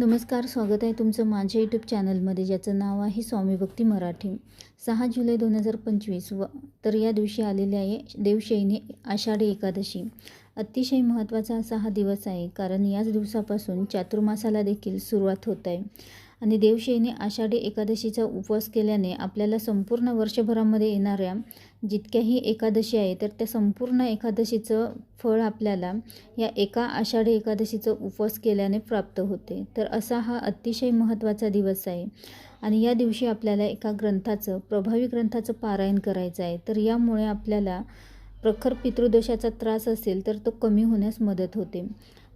नमस्कार स्वागत आहे तुमचं माझ्या यूट्यूब चॅनलमध्ये ज्याचं नाव आहे स्वामी भक्ती मराठी. सहा जुलै दोन हजार पंचवीस व तर या दिवशी आलेले आहे देवशयनी आषाढी एकादशी. अतिशय महत्त्वाचा असा हा दिवस आहे कारण याच दिवसापासून चातुर्मासाला देखील सुरुवात होत आहे. आणि देवशयनी आषाढी एकादशीचा उपवास केल्याने आपल्याला संपूर्ण वर्षभरामध्ये येणाऱ्या जितक्याही एकादशी आहे तर त्या संपूर्ण एकादशीचं फळ आपल्याला या एका आषाढी एकादशीचं उपवास केल्याने प्राप्त होते. तर असा हा अतिशय महत्त्वाचा दिवस आहे. आणि या दिवशी आपल्याला एका ग्रंथाचं प्रभावी ग्रंथाचं पारायण करायचं आहे. तर यामुळे आपल्याला प्रखर पितृदोषाचा त्रास असेल तर तो कमी होण्यास मदत होते.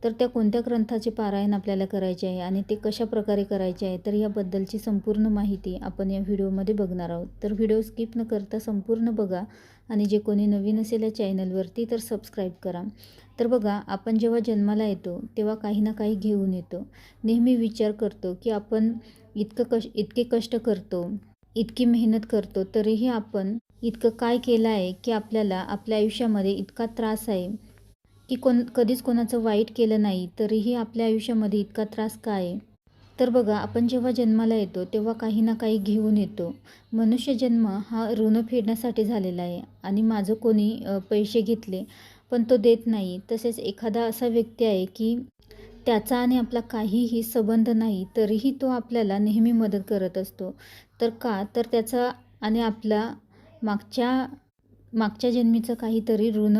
तर त्या कोणत्या ग्रंथाचे पारायण आपल्याला करायचे आहे आणि ते कशा प्रकारे करायचे आहे तर याबद्दलची संपूर्ण माहिती आपण या व्हिडिओमध्ये बघणार आहोत. तर व्हिडिओ स्किप न करता संपूर्ण बघा आणि जे कोणी नवीन असेल या चॅनलवरती तर सबस्क्राईब करा. तर बघा आपण जेव्हा जन्माला येतो तेव्हा काही ना काही घेऊन येतो. नेहमी विचार करतो की आपण इतकं कश इतके कष्ट करतो इतकी मेहनत करतो तरीही आपण इतकं काय केलं आहे की आपल्याला आपल्या आयुष्यामध्ये इतका त्रास आहे? की कोण कधीच कोणाचं वाईट केलं नाही तरीही आपल्या आयुष्यामध्ये इतका त्रास काय आहे? तर बघा आपण जेव्हा जन्माला येतो तेव्हा काही ना काही घेऊन येतो. मनुष्य जन्म हा ऋण फेडण्यासाठी झालेला आहे. आणि माझं कोणी पैसे घेतले पण तो देत नाही. तसेच एखादा असा व्यक्ती आहे की त्याचा आणि आपला काहीही संबंध नाही तरीही तो आपल्याला नेहमी मदत करत असतो. तर का? तर त्याचा आणि आपला मागच्या मागच्या जन्मीचं काहीतरी ऋण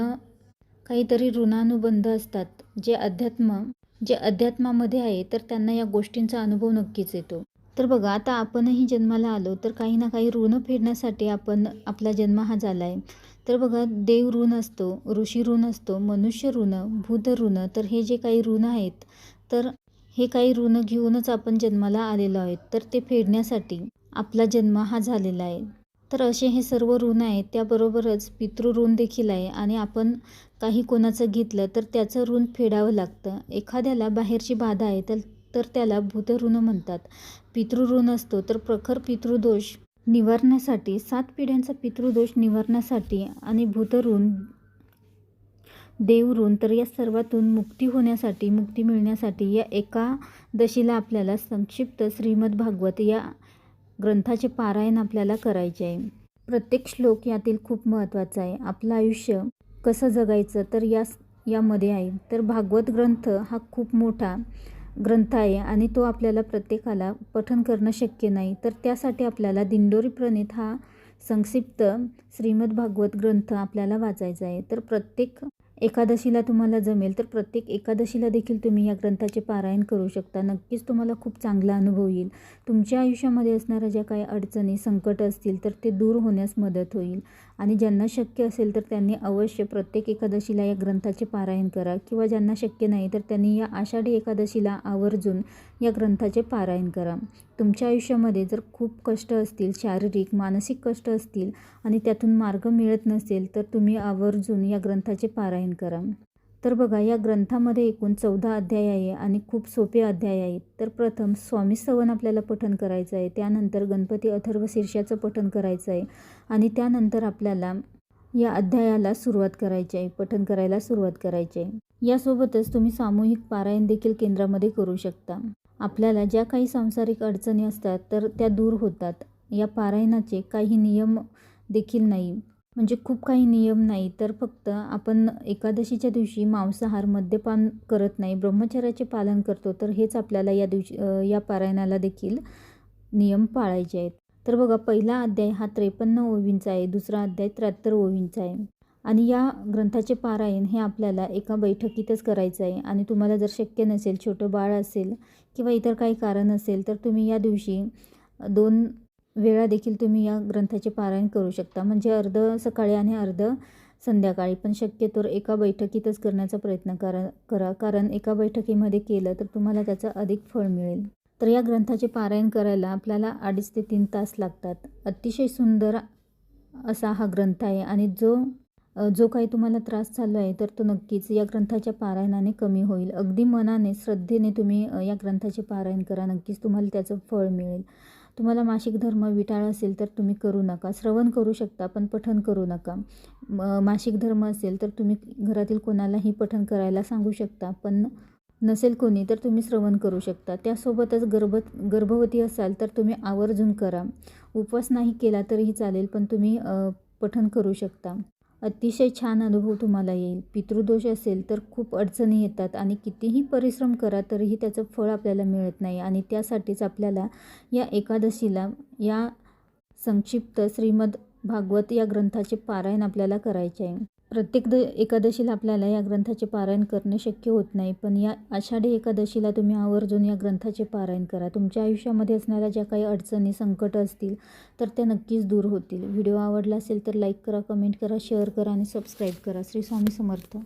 काहीतरी ऋणानुबंध असतात. जे अध्यात्म जे अध्यात्मामध्ये आहे तर त्यांना या गोष्टींचा अनुभव नक्कीच येतो. तर बघा आता आपणही जन्माला आलो तर काही ना काही ऋण फेडण्यासाठी आपण आपला जन्म हा झाला आहे तर बघा देव ऋण असतो ऋषी ऋण असतो मनुष्य ऋण भूत ऋण तर हे जे काही ऋण आहेत तर हे काही ऋण घेऊनच आपण जन्माला आलेलो आहेत. तर ते फेडण्यासाठी आपला जन्म हा झालेला आहे. तर असे हे सर्व ऋण आहेत त्याबरोबरच पितृ ऋण देखील आहे आणि आपण काही कोणाचं घेतलं तर त्याचं ऋण फेडावं लागतं. एखाद्याला बाहेरची बाधा आहे तर तर त्याला भूतऋण म्हणतात. पितृऋण असतो तर प्रखर पितृदोष निवारण्यासाठी सात पिढ्यांचा पितृदोष निवारण्यासाठी आणि भूतऋण देवऋण तर या सर्वातून मुक्ती होण्यासाठी मुक्ती मिळण्यासाठी या एका दशीला आपल्याला संक्षिप्त श्रीमद भागवत या ग्रंथाचे पारायण आपल्याला करायचे आहे. प्रत्येक श्लोक यातील खूप महत्त्वाचा आहे. आपलं आयुष्य कसं जगायचं तर या यामध्ये आहे. तर भागवत ग्रंथ हा खूप मोठा ग्रंथ आहे आणि तो आपल्याला प्रत्येकाला पठन करणं शक्य नाही. तर त्यासाठी आपल्याला दिंडोरी प्रणित हा संक्षिप्त श्रीमद भागवत ग्रंथ आपल्याला वाचायचा आहे. तर प्रत्येक एकादशीला तुम्हाला जमेल तर प्रत्येक एकादशीला देखील तुम्ही या ग्रंथाचे पारायण करू शकता. नक्कीच तुम्हाला खूप चांगला अनुभव येईल. तुमच्या आयुष्यामध्ये असणाऱ्या ज्या काही अडचणी संकट असतील तर ते दूर होण्यास मदत होईल. आणि ज्यांना शक्य असेल तर त्यांनी अवश्य प्रत्येक एकादशीला या ग्रंथाचे पारायण करा. किंवा ज्यांना शक्य नाही तर त्यांनी या आषाढी एकादशीला आवर्जून या ग्रंथाचे पारायण करा. तुमच्या आयुष्यामध्ये जर खूप कष्ट असतील शारीरिक मानसिक कष्ट असतील आणि त्यातून मार्ग मिळत नसेल तर तुम्ही आवर्जून या ग्रंथाचे पारायण करा. तर बघा या ग्रंथामध्ये एकूण चौदा अध्याय आहे आणि खूप सोपे अध्याय आहेत. तर प्रथम स्वामी सवन आपल्याला पठन करायचं आहे. त्यानंतर गणपती अथर्व शीर्षाचं पठन करायचं आहे. आणि त्यानंतर आपल्याला या अध्यायाला सुरुवात करायची आहे. पठन करायला सुरुवात करायची आहे. यासोबतच तुम्ही सामूहिक पारायण देखील केंद्रामध्ये करू शकता. आपल्याला ज्या काही सांसारिक अडचणी असतात तर त्या दूर होतात. या पारायणाचे काही नियम देखील नाही. म्हणजे खूप काही नियम नाही तर फक्त आपण एकादशीच्या दिवशी मांसाहार मद्यपान करत नाही ब्रह्मचर्याचे पालन करतो तर हेच आपल्याला या दिवशी या पारायणाला देखील नियम पाळायचे आहेत. तर बघा पहिला अध्याय हा त्रेपन्न ओवींचा आहे दुसरा अध्याय त्र्याहत्तर ओवींचा आहे. आणि या ग्रंथाचे पारायण हे आपल्याला एका बैठकीतच करायचं आहे. आणि तुम्हाला जर शक्य नसेल छोटं बाळ असेल किंवा इतर काही कारण असेल तर तुम्ही या दिवशी दोन वेळा देखील तुम्ही या ग्रंथाचे पारायण करू शकता. म्हणजे अर्ध सकाळी आणि अर्ध संध्याकाळी. पण शक्यतोवर एका बैठकीतच करण्याचा प्रयत्न करा करा. कारण एका बैठकीमध्ये केलं तर तुम्हाला त्याचा अधिक फळ मिळेल. तर या ग्रंथाचे पारायण करायला आपल्याला अडीच ते तीन तास लागतात. अतिशय सुंदर असा हा ग्रंथ आहे आणि जो जो काही तुम्हाला त्रास चालू आहे तर तो नक्कीच या ग्रंथाच्या पारायणाने कमी होईल. अगदी मनाने श्रद्धेने तुम्ही या ग्रंथाचे पारायण करा. नक्कीच तुम्हाला त्याचं फळ मिळेल. तुम्हाला मासिक धर्म विटाळ असेल तर तुम्ही करू नका. श्रवण करू शकता पण पठन करू नका. मासिक धर्म असेल तर तुम्ही घरातील कोणालाही पठन करायला सांगू शकता पण नसेल कोणी तर तुम्ही श्रवण करू शकता. त्यासोबतच गर्भ गर्भवती असाल तर तुम्ही आवर्जून करा. उपवास नाही केला तरीही चालेल पण तुम्ही पठन पठण करू शकता. अतिशय छान अनुभव तुम्हाला येईल. पितृदोष असेल तर खूप अडचणी येतात आणि कितीही परिश्रम करा तरीही त्याचं फळ आपल्याला मिळत नाही आणि त्यासाठीच आपल्याला या एकादशीला या संक्षिप्त श्रीमद भागवत या ग्रंथाचे पारायण आपल्याला करायचे आहे. प्रत्येक द एकादशीला आपल्याला या ग्रंथाचे पारायण करणे शक्य होत नाही. पण या आषाढी एकादशीला तुम्ही आवर्जून या ग्रंथाचे पारायण करा. तुमच्या आयुष्यामध्ये असणाऱ्या ज्या काही अडचणी संकट असतील तर त्या नक्कीच दूर होतील. व्हिडिओ आवडला असेल तर लाईक करा कमेंट करा शेअर करा आणि सबस्क्राईब करा. श्री स्वामी समर्थ.